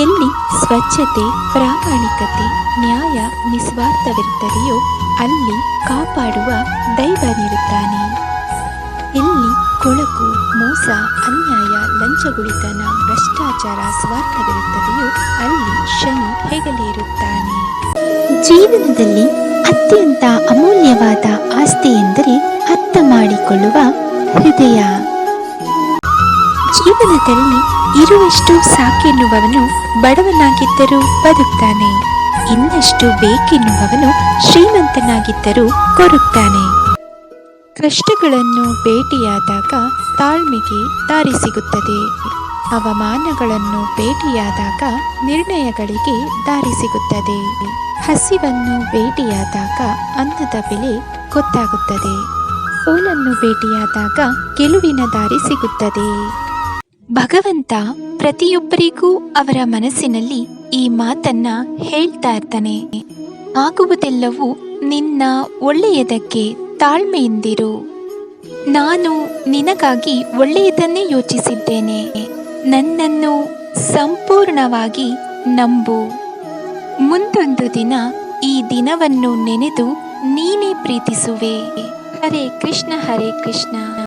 ಎಲ್ಲಿ ಸ್ವಚ್ಛತೆ, ಪ್ರಾಮಾಣಿಕತೆ, ನ್ಯಾಯ, ನಿಸ್ವಾರ್ಥವಿರುತ್ತದೆಯೋ ಅಲ್ಲಿ ಕಾಪಾಡುವ ದೈವನಿರುತ್ತಾನೆ ಎಲ್ಲಿ ಕೊಳಕು, ಮೋಸ, ಅನ್ಯಾಯ, ಲಂಚಗುಳಿತನ, ಭ್ರಷ್ಟಾಚಾರ, ಸ್ವಾರ್ಥವಿರುತ್ತದೆಯೋ ಅಲ್ಲಿ ಶನಿ ಹೆಗಲೇರುತ್ತಾನೆ ಜೀವನದಲ್ಲಿ ಅತ್ಯಂತ ಅಮೂಲ್ಯವಾದ ಆಸ್ತಿ ಎಂದರೆ ಅರ್ಥ ಮಾಡಿಕೊಳ್ಳುವ ಹೃದಯ ಜೀವನದಲ್ಲಿ ಇರುವಷ್ಟು ಸಾಕೆನ್ನುವವನು ಬಡವನಾಗಿದ್ದರೂ ಬದುಕ್ತಾನೆ. ಇನ್ನಷ್ಟು ಬೇಕೆನ್ನುವವನು ಶ್ರೀಮಂತನಾಗಿದ್ದರೂ ಕೊರುತ್ತಾನೆ. ಕಷ್ಟಗಳನ್ನು ಭೇಟಿಯಾದಾಗ ತಾಳ್ಮೆಗೆ ದಾರಿ ಸಿಗುತ್ತದೆ. ಅವಮಾನಗಳನ್ನು ಭೇಟಿಯಾದಾಗ ನಿರ್ಣಯಗಳಿಗೆ ದಾರಿ ಸಿಗುತ್ತದೆ. ಹಸಿವನ್ನು ಭೇಟಿಯಾದಾಗ ಅನ್ನದ ಬೆಲೆ ಗೊತ್ತಾಗುತ್ತದೆ. ಸೋಲನ್ನು ಭೇಟಿಯಾದಾಗ ಗೆಲುವಿನ ದಾರಿ ಸಿಗುತ್ತದೆ. ಭಗವಂತ ಪ್ರತಿಯೊಬ್ಬರಿಗೂ ಅವರ ಮನಸ್ಸಿನಲ್ಲಿ ಈ ಮಾತನ್ನ ಹೇಳ್ತಾ ಇರ್ತಾನೆ. ಆಗುವುದೆಲ್ಲವೂ ನಿನ್ನ ಒಳ್ಳೆಯದಕ್ಕೆ ತಾಳ್ಮೆಯಿಂದಿರು. ನಾನು ನಿನಗಾಗಿ ಒಳ್ಳೆಯದನ್ನೇ ಯೋಚಿಸಿದ್ದೇನೆ. ನನ್ನನ್ನು ಸಂಪೂರ್ಣವಾಗಿ ನಂಬು. ಮುಂದೊಂದು ದಿನ ಈ ದಿನವನ್ನು ನೆನೆದು ನೀನೇ ಪ್ರೀತಿಸುವೆ. ಹರೇ ಕೃಷ್ಣ ಹರೇ ಕೃಷ್ಣ.